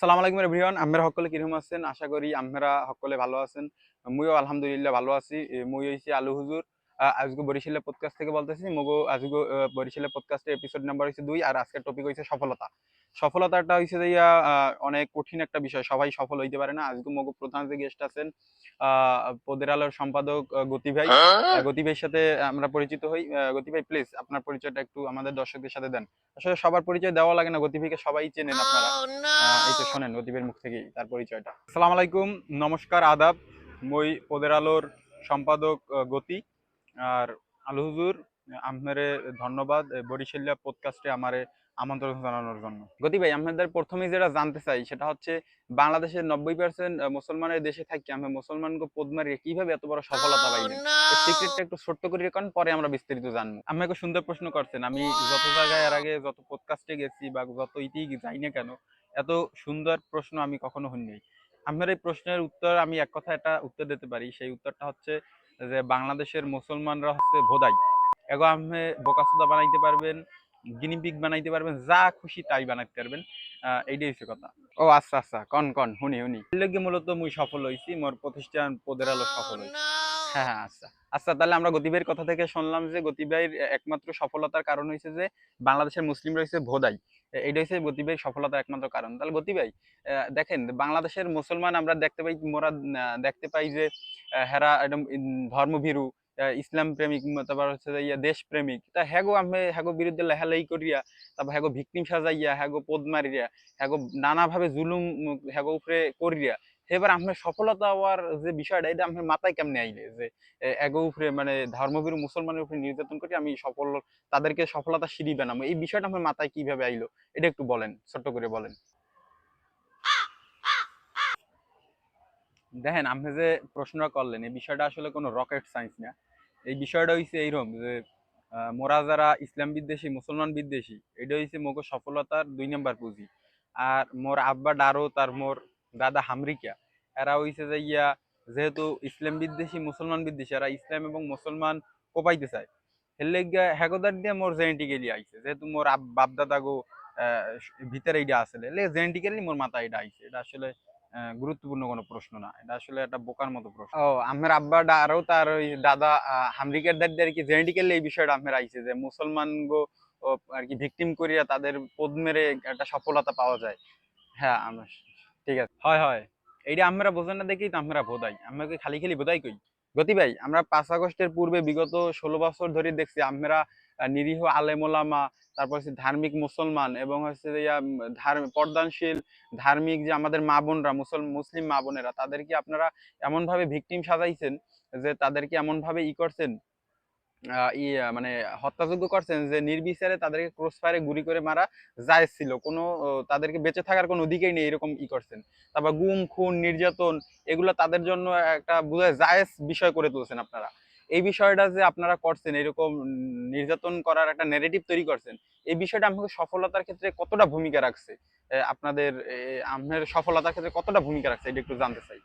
সালাম আলাইকুম এভরিওয়ান, আমরা সকলে কীরকম আছেন? আশা করি আমরা সকলে ভালো আছেন। মুইও আলহামদুলিল্লাহ ভালো আছি। মই হইছি আলু হুজুর। আজকে বরিশালের পডকাস্ট থেকে বলতেছি মগো আজকে বরিশালের পডকাস্টের এপিসোড নাম্বার হইছে দুই আর আজকের টপিক হইছে সফলতা। সফলতাটা হইছে যে অনেক কঠিন একটা বিষয় সবাই সফল হইতে পারে না। আজকে মগো প্রধান যে গেস্ট আছেন পদের আলোর সম্পাদক গতি ভাই। গতি ভাইয়ের সাথে আমরা পরিচিত হই। গতি ভাই প্লিজ আপনার পরিচয়টা একটু আমাদের দর্শকদের সাথে দেন। আসলে সবার পরিচয় দেওয়া লাগে না গতি ভাইকে সবাই চেনেন আপনারা। আহ, এই তো শোনেন গতিবের মুখ থেকেই তার পরিচয়টা। আসসালামু আলাইকুম নমস্কার আদাব। মই পদের আলোর সম্পাদক গতি। আর আলু হুজুর আপনারে ধন্যবাদ বরিশালিয়া পডকাস্টে আমারে আমন্ত্রণ জানানোর জন্য। গতি ভাই আপনাদের প্রথমেই যেটা জানতে চাই সেটা হচ্ছে বাংলাদেশের নব্বই পার্সেন্ট মুসলমানের দেশে থাকি আমরা মুসলমানকে পদ মারিয়ে কীভাবে এত বড় সফলতা পাইলেন? সিক্রেটটা একটু ছোট্ট করে রাখুন পরে আমরা বিস্তারিত জানব। আমাকে সুন্দর প্রশ্ন করছেন আমি যত জায়গায় এর আগে যত পডকাস্টে গেছি বা যত ইতি যাই না কেন এত সুন্দর প্রশ্ন আমি কখনো হইনি। আপনার এই প্রশ্নের উত্তর আমি এক কথা একটা উত্তর দিতে পারি সেই উত্তরটা হচ্ছে যে বাংলাদেশের মুসলমানরা হচ্ছে ভোদাই। এগো আপনি বোকাসুদা বানাইতে পারবেন গিনিপিক বানাইতে পারবেন যা খুশি তাই বানাইতে পারবেন। এইটাই হচ্ছে কথা। ও আচ্ছা আচ্ছা কন কন হুনি হুনি এর লগে মূলত মুই সফল হইছি মোর প্রতিষ্ঠান পদের আলো সফল হইছে। হ্যাঁ হ্যাঁ আচ্ছা। আচ্ছা তাহলে আমরা গতিবের কথা থেকে শুনলাম যে গতিবের একমাত্র সফলতার কারণ হয়েছে যে বাংলাদেশের মুসলিম রয়েছে ভোদাই। এ- এইটা হচ্ছে গতিবের সফলতার একমাত্র কারণ। তাহলে গতি ভাই আহ, দেখেন বাংলাদেশের মুসলমান আমরা দেখতে পাই মোরা দেখতে পাই যে হেরা ধর্মভীরু ইসলাম প্রেমিক তারপর হচ্ছে ইয়া দেশ প্রেমিক তা হ্যাগো আমি হ্যাগো বিরুদ্ধে লেহালাই করিয়া তারপর হ্যাগো ভিকটিম সাজাইয়া হ্যাগো পদ মারিয়া হ্যাগো নানাভাবে জুলুম হ্যাগো উপরে করিয়া এবার আপনার সফলতা হওয়ার যে বিষয়টা, এটা আপনার মাথায় কেমনে আইলে? যে এগো উপরে মানে ধর্মভীরু মুসলমানের উপরে নির্যাতন করে আমি সফল, তাদেরকে সফলতা সিঁড়ি বানাবো এই বিষয়টা আমার মাথায় কীভাবে আইলো? এটা একটু বলেন, ছোট্ট করে বলেন। দেখেন, আপনি যে প্রশ্নটা করলেন, এই বিষয়টা আসলে কোনো রকেট সায়েন্স না। এই বিষয়টা হইছে এইরকম যে মোরা যারা ইসলাম বিদ্বেষী, মুসলমান বিদ্বেষী, এটা হইছে মোগো সফলতার দুই নাম্বার পুঁজি। আর মোর আব্বা ডারো তার মোর দাদা হামরিকা। এরা হইছে যে ইয়া যেহেতু ইসলাম বিদ্বেষী, মুসলমান বিদ্বেষী, এরা ইসলাম এবং মুসলমান কোপাইতে চায়। হেলে গিয়া হেগোদার দিয়ে মোর জেনেটিক্যালি আইছে। যেহেতু মোর বাপ দাদা গো ভিতরে এইটা আসলে জেনেটিক্যালি মোর মাথায় এটা আইছে। এটা আসলে গুরুত্বপূর্ণ কোনো প্রশ্ন না। এটা আসলে একটা বোকার মতো প্রশ্ন। ও, আমার আব্বা আরও তার ওই দাদা হামরিকার দাদি আর কি জেনেটিক্যালি এই বিষয়টা আমার আইছে যে মুসলমান গো আর কি ভিকটিম করিয়া তাদের পদ মেরে একটা সফলতা পাওয়া যায়। হ্যাঁ আমার ঠিক আছে। হয় হয়। এইটা আমরা বোঝেন না দেখেই তো আমরা বোধাই। আমরা খালি খালি বোধাই কই। গতি ভাই, আমরা পাঁচ আগস্টের পূর্বে বিগত ষোলো বছর ধরে দেখছি আমরা নিরীহ আলেমোলামা, তারপর হচ্ছে ধার্মিক মুসলমান এবং হচ্ছে পর্দানশীল, ধার্মিক যে আমাদের মা বোনরা, মুসল, মুসলিম মা বোনেরা, তাদেরকে আপনারা এমন ভাবে ভিকটিম সাজাইছেন যে তাদেরকে এমন ভাবে ই করছেন ই মানে হত্যাযোগ্য করছেন যে নির্বিচারে তাদেরকে ক্রস ফায়ারে গুলি করে মারা জায়েজ ছিল কোনো তাদেরকে বেঁচে থাকার কোনো অধিকারই নেই এরকম ই করছেন। তারপর গুম, খুন, নির্যাতন, এগুলো তাদের জন্য একটা বোঝায় জায়েজ বিষয় করে তুলছেন আপনারা। এই বিষয়টা যে আপনারা করছেন, এরকম নির্যাতন করার একটা নেগেটিভ তৈরি করছেন, এই বিষয়টা আপনাকে সফলতার ক্ষেত্রে কতটা ভূমিকা রাখছে? আপনাদের আপনার সফলতার ক্ষেত্রে কতটা ভূমিকা রাখছে? এটা একটু জানতে চাই।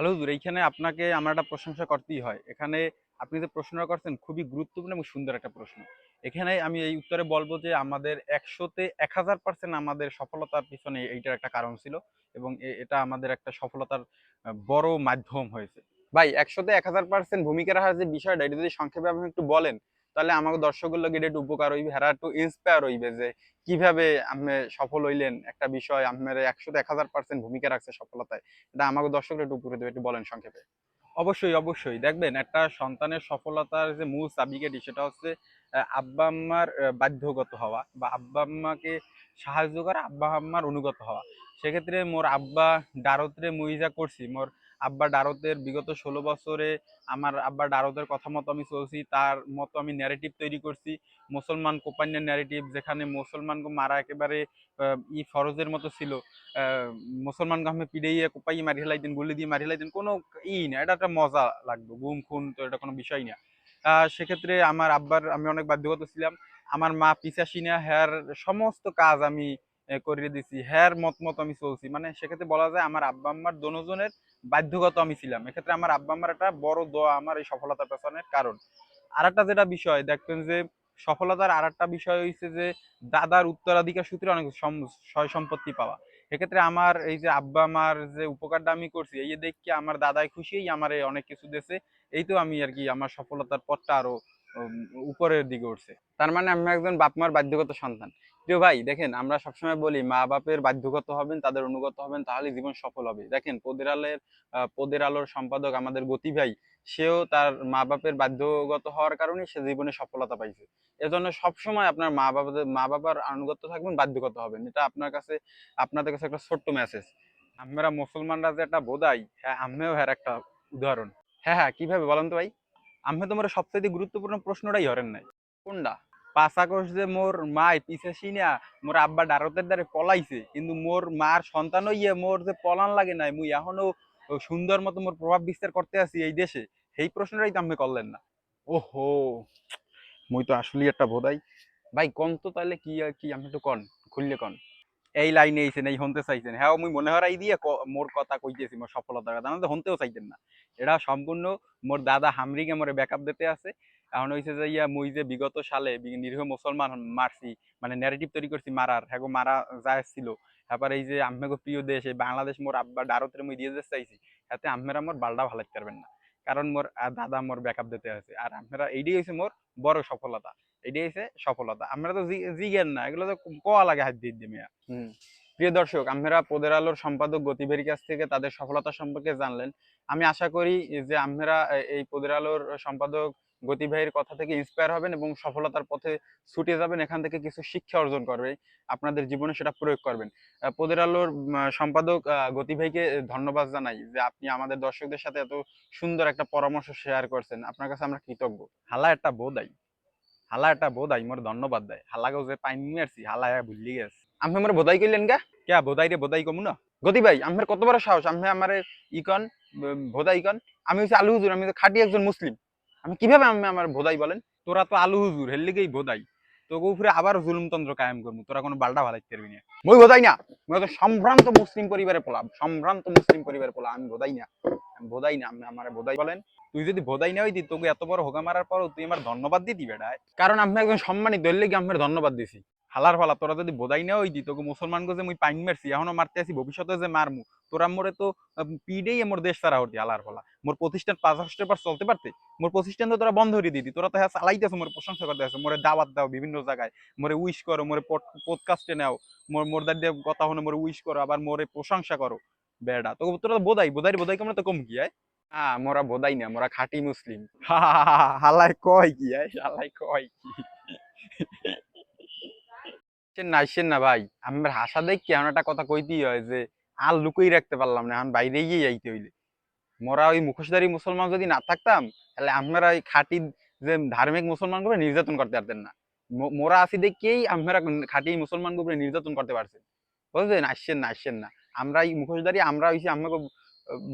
হ্যালো হুজুর এইখানে আপনাকে আমার একটা প্রশংসা করতেই হয়। এখানে আপনি যে প্রশ্নটা করছেন খুবই গুরুত্বপূর্ণ এবং সুন্দর একটা প্রশ্ন। এখানে আমি এই উত্তরে বলব যে আমাদের একশোতে এক হাজার পার্সেন্ট আমাদের সফলতার পিছনে এইটার একটা কারণ ছিল এবং এটা আমাদের একটা সফলতার বড় মাধ্যম হয়েছে। ভাই, একশোতে এক হাজার পার্সেন্ট ভূমিকা রাখার যে বিষয়টা, এটা যদি সংক্ষেপে আপনি একটু বলেন তাহলে আমাকে দর্শকের লোক এটা একটু উপকার হইবে হেরা একটু ইন্সপায়ার হইবে যে কীভাবে আপনি সফল হইলেন। একটা বিষয় আপনার একশো এক হাজার পার্সেন্ট ভূমিকা রাখছে সফলতায়, এটা আমাকে দর্শকরা একটু উপরে দেবে, একটু বলেন সংক্ষেপে। অবশ্যই অবশ্যই। দেখবেন, একটা সন্তানের সফলতার যে মূল চাবিকাঠি সেটা হচ্ছে আব্বা আম্মার বাধ্যগত হওয়া বা আব্বা আম্মাকে সাহায্য করা, আব্বা আম্মার অনুগত হওয়া। সেক্ষেত্রে মোর আব্বা ডারতরে মুই যা করছি, মোর আব্বা ডারতের বিগত ষোলো বছরে আমার আব্বা ডারতের কথা মতো আমি চলছি তার মতো আমি ন্যারেটিভ তৈরি করছি মুসলমান কোপান্যের ন্যারেটিভ যেখানে মুসলমানকে মারা একেবারে ই ফরজের মতো ছিল। আহ, মুসলমান গামে পিড়াইয়ে কোপাইয়ে মারি হেলাইতেন গুলি দিয়ে মারি হেলাইতেন কোনো ই না এটা একটা মজা লাগবে গুম খুন তো এটা কোনো বিষয় না। সেক্ষেত্রে আমার আব্বার আমি অনেক বাধ্যগত ছিলাম আমার মা পিসাসি না হ্যার সমস্ত কাজ আমি করিয়ে দিছি। হ্যার মত মত আমি চলছি। মানে সেক্ষেত্রে বলা যায় আমার আব্বা আম্মার দনোজনের বাধ্যগত আমি ছিলাম। এক্ষেত্রে আমার আব্বা আম্মার একটা বড় দোয়া আমার এই সফলতার পেছনের কারণ। আর একটা যেটা বিষয়, দেখবেন যে সফলতার আর একটা বিষয় হচ্ছে যে দাদার উত্তরাধিকার সূত্রে অনেক সয় সম্পত্তি পাওয়া। সেক্ষেত্রে আমার এই যে আব্বা আমার যে উপকারটা আমি করছি, এই দেখি আমার দাদাই খুশি আমার অনেক কিছু দিয়েছে এই তো আমি আর কি আমার সফলতার পথটা আরও উপরের দিকে উঠছে। তার মানে আমি একজন বাপ মার বাধ্যগত সন্তান। প্রিয় ভাই, দেখেন, আমরা সবসময় বলি, মা বাপের বাধ্যগত হবেন, তাদের অনুগত হবেন, তাহলে জীবন সফল হবে। দেখেন, পদের আলের পদের আলোর সম্পাদক আমাদের গতি ভাই, সেও তার মা বাপের বাধ্যগত হওয়ার কারণে সে জীবনে সফলতা পাইছে। এজন্য সবসময় আপনার মা বাবাদের মা বাবার আনুগত্য থাকবেন, বাধ্যগত হবেন। এটা আপনার কাছে, আপনাদের কাছে একটা ছোট্ট মেসেজ আমরা মুসলমানরা যে একটা বোধাই হ্যাঁ আমিও হ্যার একটা উদাহরণ। হ্যাঁ হ্যাঁ কীভাবে বলেন তো ভাই? আমি তোমার সবচেয়ে গুরুত্বপূর্ণ প্রশ্নটাই হরেন নাই। কোনটা? পাঁচ আকর্ষ যে মোর মাই পিছে সিনিয়া মোর আব্বা ডারতের দ্বারে পলাইছে কিন্তু মোর মার সন্তান হইয়ে মোর যে পলান লাগে নাই মুই এখনও সুন্দর মতো মোর প্রভাব বিস্তার করতে আছি এই দেশে সেই প্রশ্নটাই তো আপনি করলেন না। ওহো মুই তো আসলেই একটা বোধাই। ভাই কন তো তাহলে কি আর কি আমি একটু কন খুললে কন? এই লাইনে এইছেন এই হনতে চাইছেন। হ্যাঁ মুই মনে হরাই দিয়ে মোর কথা কইতেছি, মোর সফলতার কথা। না হনতেও চাইতেন না। এটা সম্পূর্ণ মোর দাদা হামরিকে মোরে ব্যাকআপ দিতে আছে। এখন হইছে যে ইয়া, মুই যে বিগত সালে নিরীহ মুসলমান মারছি মানে ন্যারেটিভ তৈরি করছি মারার হ্যাঁ মারা যায় ছিল তারপর এই যে আম্মেগো প্রিয় দেশ, এই বাংলাদেশ মোর আব্বা ডারতের মুই দিয়ে যেতে চাইছি। তাতে আম্মেরা মোর বালটা ভালো পারবেন না। কারণ মোর দাদা মোর ব্যাকআপ দিতে আছে। আর আপনারা এইটাই হইছে মোর বড় সফলতা। এটাই হচ্ছে সফলতা। আমরা তো জি- জিগেন না এগুলো তো কোয়া লাগে হাত দিয়ে দিয়ে মিয়া প্রিয় দর্শক আমরা পদের আলোর সম্পাদক গতিবের কাছ থেকে তাদের সফলতা সম্পর্কে জানলেন। আমি আশা করি যে আমরা এই পদের আলোর সম্পাদক গতি ভাইয়ের কথা থেকে ইন্সপায়ার হবেন এবং সফলতার পথে ছুটে যাবেন এখান থেকে কিছু শিক্ষা অর্জন করবে আপনাদের জীবনে সেটা প্রয়োগ করবেন। পোদের আলোর সম্পাদক আহ, গতি ভাইকে ধন্যবাদ জানাই যে আপনি আমাদের দর্শকদের সাথে এত সুন্দর একটা পরামর্শ শেয়ার করছেন। আপনার কাছে আমরা কৃতজ্ঞ। হালা একটা বোধাই। হালা এটা বোধাই মোর ধন্যবাদ দেয় হালাকেও যে পাইন মারছি হালা ভুলি গেছে। আমি আমার বোধাই কইলেন কে? কে বোধাই রে বোধাই কমু না? গতি ভাই আমার কত বড় সাহস? আমি আমার ইকন ভোদাই ইকন আমি হচ্ছে আলু হুজুর আমি খাটি খাঁটি একজন মুসলিম আমি কীভাবে আমি আমার ভোদাই বলেন? তোরা তো আলু হুজুর হের লিগেই ভোদাই তোকে উপরে আবার জুলুমতন্ত্র কায়েম করব। তোরা কোনো পারবি না। মই বোধাই না। মই তো সম্ভ্রান্ত মুসলিম পরিবারে পোলাম সম্ভ্রান্ত মুসলিম পরিবারে পোলাম আমি বোধাই না। আমি বোধাই না, আমি আমার বোধাই বলেন। তুই যদি বোধাই না হইতি, তোকে এত বড় হোকা মারার পরও তুই আমার ধন্যবাদ দিতি বেটায়। কারণ আমি একজন সম্মানিত লেগে আমি ধন্যবাদ দিছি। হালার ফালা তোরা যদি বোধাই না হইতি তোকে মুসলমান যে মুই পাইন মারছি এখনও মারতে আছি ভবিষ্যতে যে মারমু তোরা মোরে তো পিডেই মোর দেশ ছাড়া হতি হালার ফালা। মোর প্রতিষ্ঠান পাঁচ হাজার পর চলতে পারতে মোর প্রতিষ্ঠান তো তোরা বন্ধ করে দিতি তোরা তো হ্যাঁ চালাইতেছো মোর প্রশংসা করতে আছে মোরে দাওয়াত দাও বিভিন্ন জায়গায় মোরে উইশ করো মোরে পডকাস্টে নাও মোর মোর দাদি কথা হনে মোরে উইশ করো আবার মোরে প্রশংসা করো বেড়া তো তোরা তো বোধাই বোধাই বোধাই কেমন তো কম কি হয় হ্যাঁ মোরা বোধাই না মোরা খাঁটি মুসলিম। হালাই কয় কি হয় হালাই কয় কি? আসেন না আসেন না ভাই। আমার হাসা দেখ কি এমন একটা কথা কইতেই হয় যে, আর লুকোই রাখতে পারলাম না। এখন বাইরে গিয়ে যাইতে হইলে। মোরা ওই মুখোশধারী মুসলমান যদি না থাকতাম, তাহলে আমরা ওই খাঁটি যে ধার্মিক মুসলমানগুলো নির্যাতন করতে পারতেন না। মোরা আছি দেখেই আমরা খাঁটি মুসলমানগুলো নির্যাতন করতে পারছেন। বুঝলেন? আসছেন না আসছেন না। আমরা এই মুখোশধারী, আমরা হইছি আমাকে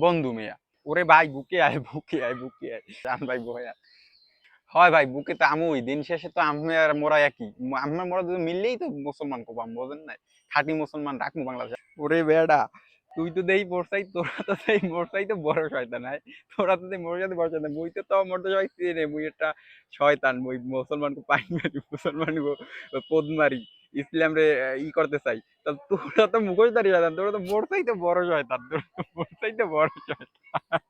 বন্ধু মেয়া। ওরে ভাই, বুকে আয় বুকে আয় বুকে আয়। ভাই বয়া হয় ভাই বুকে তো আমুই দিন শেষে তো আমি আর মোরা একই। আমরা মোরা যদি মিললেই তো মুসলমান কোপাম বোঝেন নাই? খাঁটি মুসলমান রাখব বাংলাদেশ। ওরে বেড়া তুই তো দেই মোরসাই তোরা তো দেই মোরসাই তো বড় শয়তান হয় তোরা তো দেই মোর সাথে বড় শয়তান মুই তো তাও মোর তো সবাই চিনে মুই একটা শয়তান মুই মুসলমান কো পাই মারি মুসলমান কো পদ মারি ইসলাম রে ই করতে চাই। তা তোরা তো মুখোশধারী শয়তান তোরা তো মোরসাই তো বড় শয়তান তোরা তো মোরসাই তো বড় শয়তান।